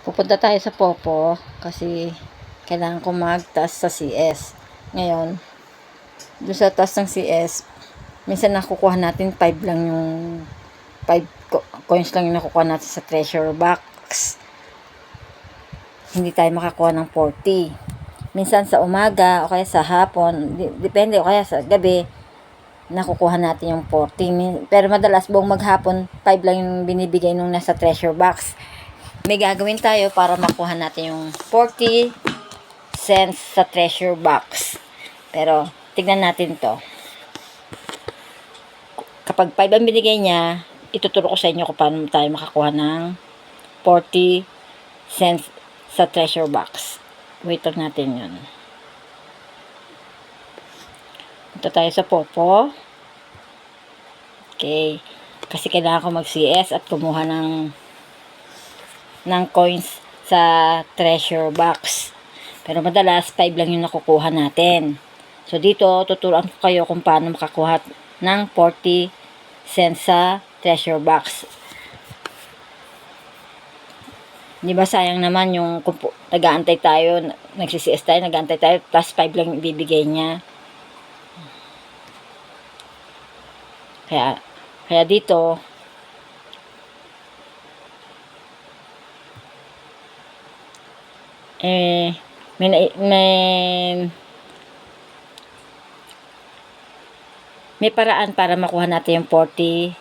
Pupunta tayo sa Popo kasi kailangan ko magtaas sa CS. Ngayon, doon sa taas ng CS, minsan nakukuha natin 5 lang yung 5 co- coins lang yung nakukuha natin sa treasure box. Hindi tayo makakuha ng 40. Minsan sa umaga o kaya sa hapon, depende o kaya sa gabi, nakukuha natin yung 40. Min- Pero madalas buong maghapon, 5 lang yung binibigay nung nasa treasure box. May gagawin tayo para makuha natin yung 40 cents sa treasure box. Pero, tignan natin to. Kapag 5 ang binigay niya, ituturo ko sa inyo kung paano tayo makakuha ng 40 cents sa treasure box. Wait lang natin yun. Ito tayo sa Popo. Okay. Kasi kailangan ko mag-CS at kumuha ng ng coins sa treasure box. Pero madalas, 5 lang yung nakukuha natin. So, dito, tuturuan ko kayo kung paano makakuha ng 40 cents sa treasure box. Di ba sayang naman yung kung nag-aantay tayo, nagsisias tayo, nag-aantay tayo, plus 5 lang ibibigay niya. Kaya, kaya dito, eh, may, may, may paraan para makuha natin yung 40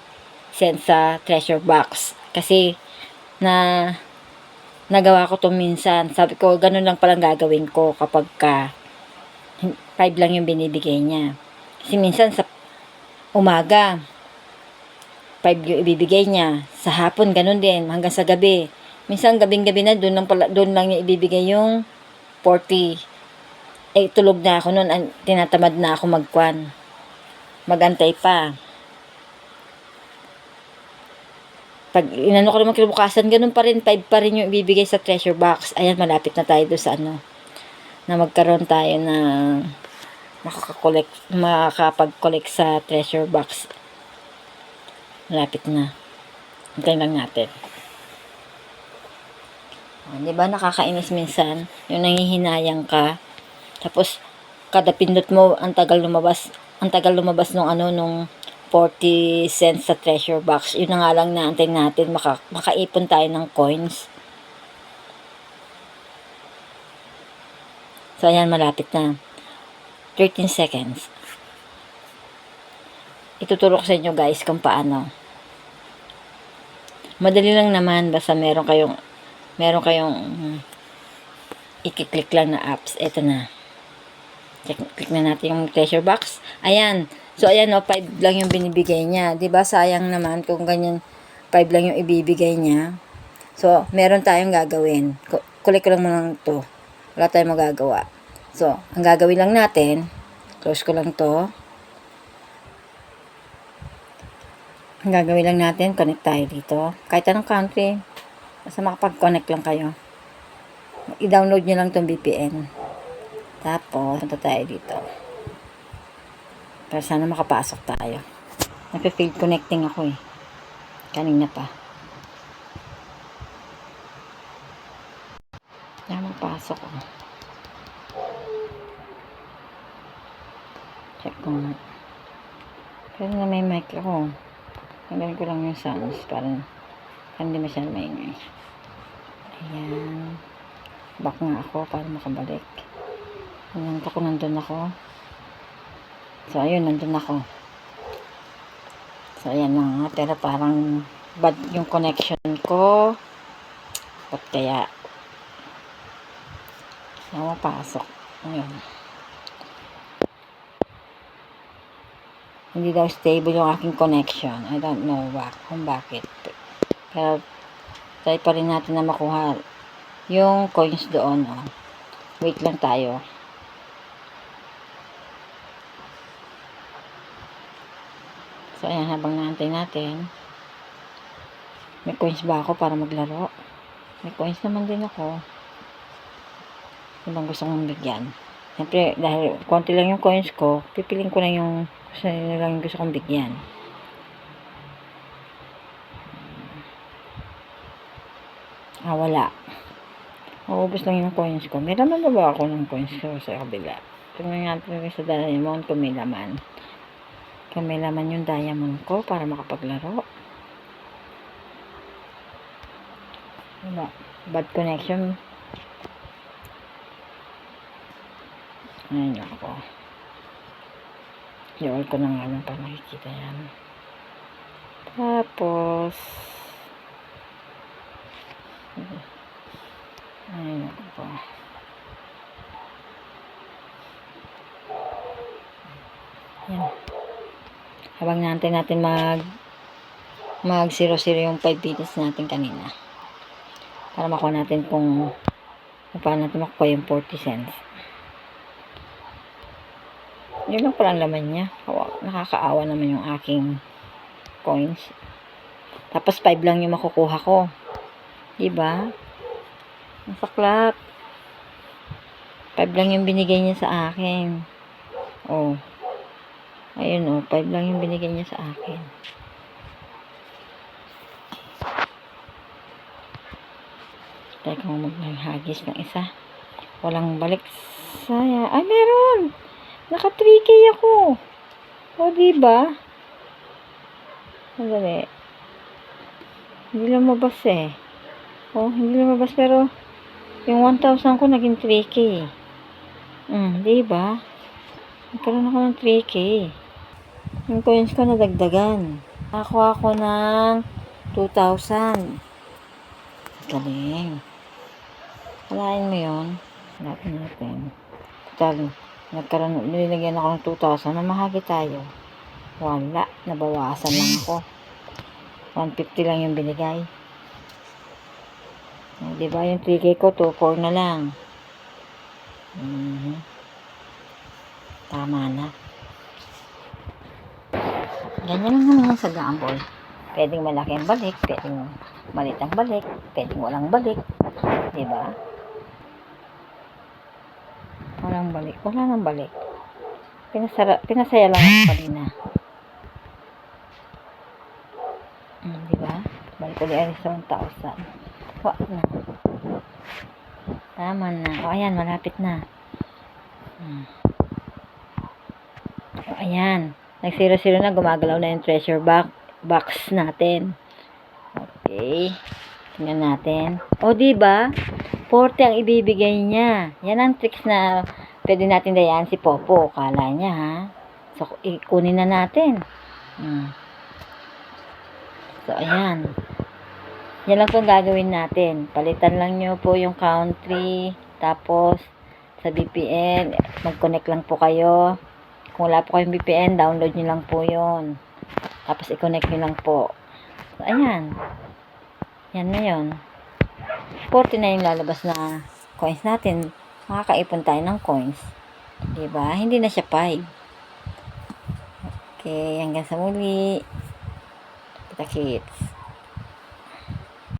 cents sa treasure box. Kasi, na, nagawa ko to minsan. Sabi ko, ganun lang palang gagawin ko kapag ka 5 lang yung binibigay niya. Kasi minsan sa umaga, 5 yung ibibigay niya. Sa hapon, ganun din. Hanggang sa gabi. Minsan, gabing-gabi na, doon lang, pala, doon lang niya ibibigay yung 40. Eh, tulog na ako noon. Tinatamad na ako magkwan. Magantay pa. Pag inano ko naman kinabukasan, ganun pa rin, 5 pa rin yung ibibigay sa treasure box. Ayan, malapit na tayo doon sa ano, na magkaroon tayo ng makakakolect, makakapag-collect sa treasure box. Malapit na. Hintayin lang natin. Di ba? Nakakainis minsan. Yung nangihinayang ka. Tapos kada pindot mo ang tagal lumabas ang tagal lumabas nung ano nung 40 cents sa treasure box. Yun na nga lang naantay natin. Maka, makaipon tayo ng coins. So ayan malapit na. 13 seconds. Ituturo ko sa inyo guys kung paano. Madali lang naman basta meron kayong meron kayong mm, ikiklik lang na apps. Ito na. Check, click na natin yung treasure box. Ayan. So, ayan o, 5 lang yung binibigay niya. ba Sayang naman kung ganyan 5 lang yung ibibigay niya. So, meron tayong gagawin. Ku- Kulik ko lang muna to. Wala tayong magagawa. So, ang gagawin lang natin, close ko lang to. Ang gagawin lang natin, connect tayo dito. Kahit anong country, Basta makapag-connect lang kayo. I-download nyo lang tong VPN. Tapos, punta tayo dito. Para sana makapasok tayo. Nape-fail connecting ako eh. Kanina pa. Kaya magpasok ako. Check ko nga. Pero na may mic ako. Tanggalin ko lang yung sounds para hindi masyadong maingay. Ayan. Back nga ako para makabalik. Ayan ko kung nandun ako. So, ayun, nandun ako. So, ayan na nga. Pero parang bad yung connection ko. Ba't kaya? Ako mapasok. Ayun. Hindi daw stable yung aking connection. I don't know why, kung bakit. Pero, try pa rin natin na makuha yung coins doon. Oh. Wait lang tayo. So, ayan, habang naantay natin, may coins ba ako para maglaro? May coins naman din ako. Yung bang gusto kong bigyan? Siyempre, dahil konti lang yung coins ko, pipiling ko lang yung sino lang yung gusto kong bigyan. Ah, wala. Maubos lang yung coins ko. May laman na ba ako ng coins ko sa kabila? Tingnan natin rin sa diamond kung may laman. Kung may laman yung diamond ko para makapaglaro. Wala. Bad connection. Ayun ako. Yawal ko na nga lang para makikita yan. Tapos, ayun ako. Yan. Habang natin natin mag mag 0-0 yung 5 minutes natin kanina. Para makuha natin kung paano natin makuha yung 40 cents. Yun lang pala ang laman niya. Nakakaawa naman yung aking coins. Tapos 5 lang yung makukuha ko. Diba? Ang saklap. 5 lang yung binigay niya sa akin. Oh. Ayun oh, 5 lang yung binigay niya sa akin. Teka mo maghagis ng isa. Walang balik. Saya. Ay, meron! Naka 3K ako. O, diba? Sandali. Hindi lumabas eh. Oh, hindi lumabas pero yung 1,000 ko naging 3K. Hmm, diba? Nagkaroon ako ng 3K. Yung coins ko nadagdagan. Nakakuha ko ng 2,000. Galing. Walain mo yun. Hanapin natin. Total, nagkaroon, nilagyan ako ng 2,000. Mamahagi tayo. Wala. Nabawasan lang ako. 150 lang yung binigay. Oh, di ba yung 3K ko, 2,4 na lang. Mhm. Tama na. Ganyan lang naman yan sa gamble. Pwedeng malaki ang balik, pwedeng malit ang balik, pwedeng walang balik. Di ba? Walang balik. Wala nang balik. Pinasara, pinasaya lang ako kanina. Hmm, di ba? Balik ulit ay sa 1,000. Wa na. Tama na. O, ayan, malapit na. Hmm. O, ayan. Nag-zero-zero na, gumagalaw na yung treasure box, box natin. Okay. Tingnan natin. O, di ba? 40 ang ibibigay niya. Yan ang tricks na pwede natin dayaan si Popo. Kala niya, ha? So, ikunin na natin. Hmm. So, ayan. Yan lang po gagawin natin. Palitan lang nyo po yung country. Tapos, sa VPN, mag-connect lang po kayo. Kung wala po kayong VPN, download nyo lang po yon Tapos, i-connect nyo lang po. So, ayan. Yan na yun. 40 na yung lalabas na coins natin. Makakaipon tayo ng coins. Diba? Hindi na siya 5. Okay, hanggang sa muli. Kita kits.